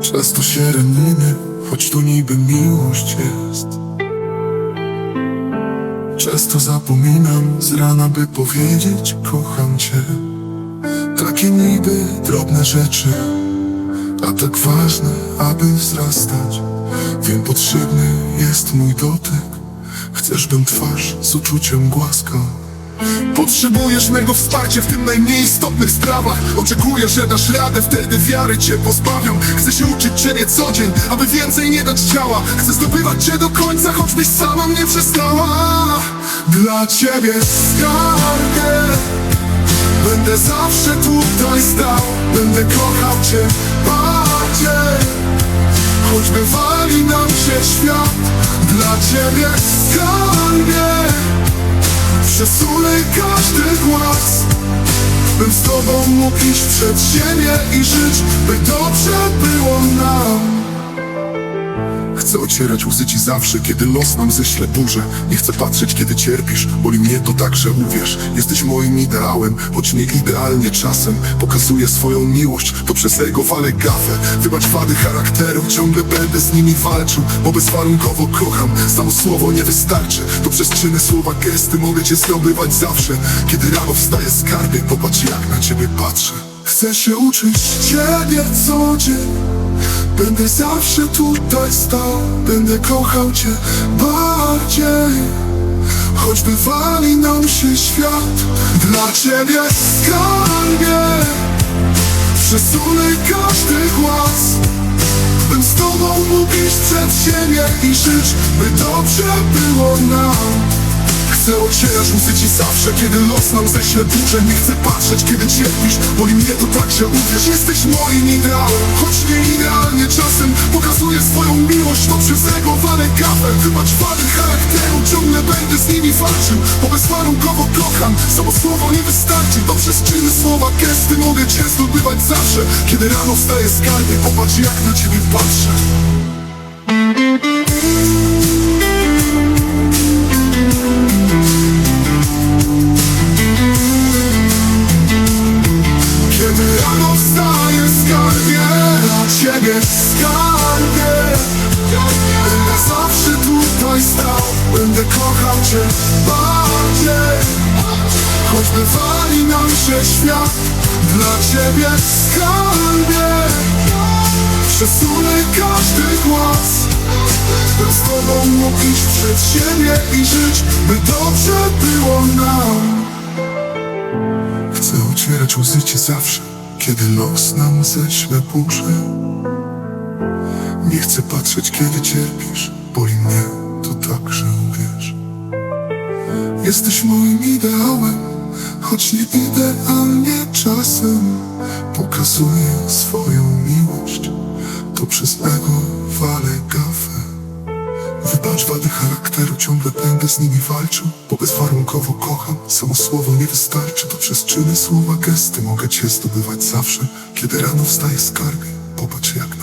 Często się renimy, choć to niby miłość jest. Często zapominam z rana, by powiedzieć kocham cię. Takie niby drobne rzeczy, a tak ważne, aby wzrastać. Wiem, potrzebny jest mój dotyk. Chcesz, bym twarz z uczuciem głaskał Potrzebujesz mego wsparcia w tym najmniej istotnych sprawach. Oczekuję, że dasz radę, wtedy wiary cię pozbawią. Chcę się uczyć ciebie co dzień, aby więcej nie dać ciała. Chcę zdobywać cię do końca, choćbyś sama mnie przestała. Dla ciebie skarbie Będę zawsze tutaj stał. Będę kochał cię bardziej. Choćby wali nam się świat. Dla ciebie skarbie Przesunę każdy głaz Bym z tobą mógł iść przed siebie i żyć By dobrze było nam Chcę ocierać łzy ci zawsze, kiedy los nam ześle burzę Nie chcę patrzeć, kiedy cierpisz, boli mnie to także uwierz. Jesteś moim ideałem, choć nie idealnie czasem. Pokazuję swoją miłość, to przez ego walę gafę Wybacz wady charakteru, ciągle będę z nimi walczył Bo bezwarunkowo kocham, samo słowo nie wystarczy To przez czyny słowa, gesty mogę cię zdobywać zawsze. Kiedy rano wstaję z skarbie, popatrz jak na ciebie patrzę. Chcę się uczyć ciebie co dzień Będę zawsze tutaj stał Będę kochał cię bardziej. Choćby wali nam się świat Dla ciebie skarbie Przesunę każdy głaz Bym z tobą mógł iść przed siebie i żyć By dobrze Chcę ocierać łzy ci zawsze, kiedy los nam ześle burzę. Nie chcę patrzeć, kiedy cierpisz, boli mnie to także uwierz. Jesteś moim ideałem, choć nie idealnie czasem. Pokazuję swoją miłość, to przez ego walę kawę Wybacz wady charakteru, ciągle będę z nimi walczył. Bo bezwarunkowo kocham, samo słowo nie wystarczy. To przez czyny słowa, gesty mogę cię zdobywać zawsze. Kiedy rano wstaję z skarbie, popatrz jak na ciebie patrzę cię bardziej Choćby wali nam się świat Dla ciebie skarbie Przesunę każdy głaz Bym z tobą mógł iść przed siebie i żyć By dobrze było nam Chcę ocierać łzy ci zawsze, kiedy los nam ześle burzę. Nie chcę patrzeć, kiedy cierpisz, boli mnie to także uwierz. Jesteś moim ideałem, choć nie idealnie czasem. Pokazuję swoją miłość, to przez ego walę gafę. Wybacz wady charakteru, ciągle będę z nimi walczył Bo bezwarunkowo kocham, samo słowo nie wystarczy To przez czyny, słowa, gesty mogę cię zdobywać zawsze Kiedy rano wstaję z skarbie, popatrz jak